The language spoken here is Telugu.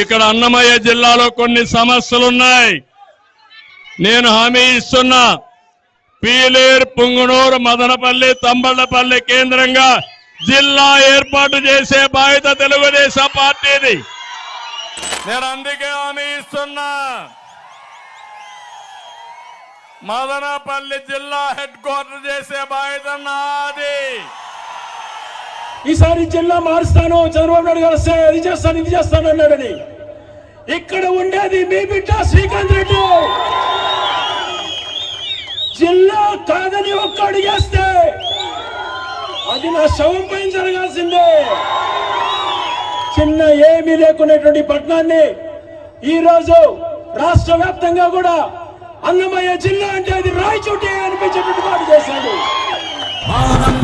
ఇక్కడ అన్నమయ్య జిల్లాలో కొన్ని సమస్యలున్నాయి. నేను హామీ ఇస్తున్నా. పీలేరు పుంగునూరు మదనపల్లి తంబళ్ళపల్లి కేంద్రంగా జిల్లా ఏర్పాటు చేసే బాధ్యత తెలుగుదేశం పార్టీది. నేను అందుకే హామీ ఇస్తున్నా. మదనపల్లి జిల్లా హెడ్ క్వార్టర్ చేసే బాధ్యత నాది. ఈసారి జిల్లా మారుస్తాను. చంద్రబాబు నాయుడు గారు వస్తే అది చేస్తాను ఇది చేస్తాను అన్నాడని. ఇక్కడ ఉండేది మీ బిడ్డ శ్రీకాంత్ రెడ్డి. జిల్లా కాదని ఒక్క అడిగేస్తే అది నా శవం పైన జరగాల్సిందే. చిన్న ఏమీ లేకునేటువంటి పట్టణాన్ని ఈ రోజు రాష్ట్ర వ్యాప్తంగా కూడా అన్నమయ్య జిల్లా అంటే అది రాయచోటి అనిపించేటట్టు మాట చేశాడు.